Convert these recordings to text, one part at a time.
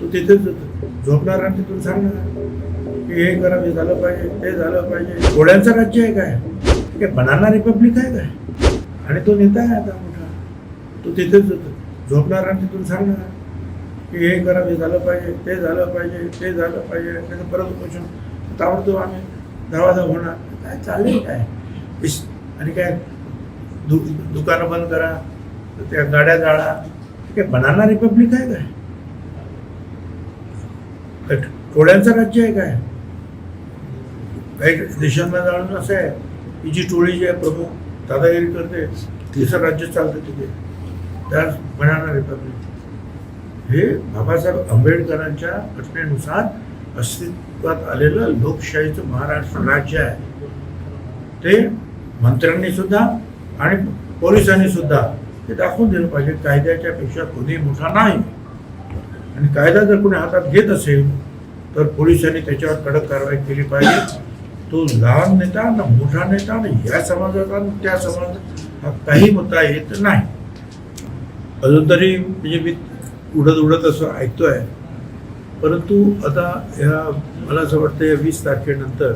तू तिथेच झोपणार आणि तिथून सांगणार. की हे करा हे झालं पाहिजे ते झालं पाहिजे. गोळ्यांचं राज्य आहे काय? काय बनाना रिपब्लिक आहे काय? आणि तो नेता आहे आता मोठा. तो तिथेच झोपणार आणि तिथून सांगणार. की हे करा हे झालं पाहिजे ते झालं पाहिजे ते झालं पाहिजे. त्याचं परत उपोषण. ताबडतोब आम्ही धावाधाव होणार. काय चालेल काय? इस- आणि काय? दु दुकानं बंद करा त्या गाड्या जाळा. काय बनाना रिपब्लिक आहे काय? टोळ्यांचं राज्य आहे काय? काही देशांना जाणून असं आहे. की जी टोळी जी आहे प्रमुख दादागिरी करते तिचं राज्य चालतं तिथे. त्याच बनाना रिपब्लिक हे बाबासाहेब आंबेडकरांच्या घटनेनुसार अस्तित्वात आलेलं लोकशाहीचं महाराष्ट्र राज्य आहे. ते मंत्र्यांनी सुद्धा आणि पोलिसांनी सुद्धा ते दाखवून दिलं पाहिजे. कायद्याच्या पेक्षा कोणी मोठा नाही. आणि कायदा जर कोणी हातात घेत असेल तर पोलिसांनी त्याच्यावर कडक कारवाई केली पाहिजे. तो लहान नेता ना मोठा नेता ना या समाजाचा त्या समाजात हा काही मुद्दा येत नाही. अजून तरी म्हणजे मी उडत उडत असं ऐकतोय. परंतु आता ह्या मला असं वाटतं या वीस तारखेनंतर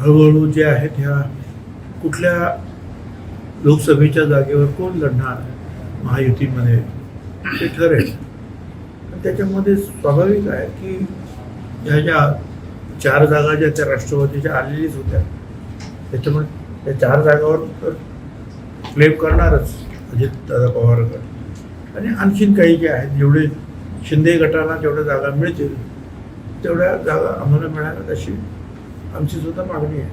हळूहळू जे आहेत ह्या कुठल्या लोकसभेच्या जागेवर कोण लढणार महायुतीमध्ये? ते ठरेल आणि त्याच्यामध्ये स्वाभाविक आहे की ह्या ज्या चार जागा ज्या त्या राष्ट्रवादीच्या आलेलीच होत्या त्याच्यामुळे त्या चार जागावर तर क्लेम करणारच अजित दादा पवारकर आणि आणखीन काही जे आहेत जेवढे शिंदे गटाला जेवढ्या जागा मिळतील तेवढ्या जागा आम्हाला मिळाव्यात अशी आमची सुद्धा मागणी आहे.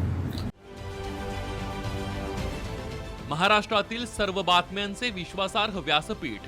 महाराष्ट्रातील सर्व बातम्यांचे विश्वासार्ह व्यासपीठ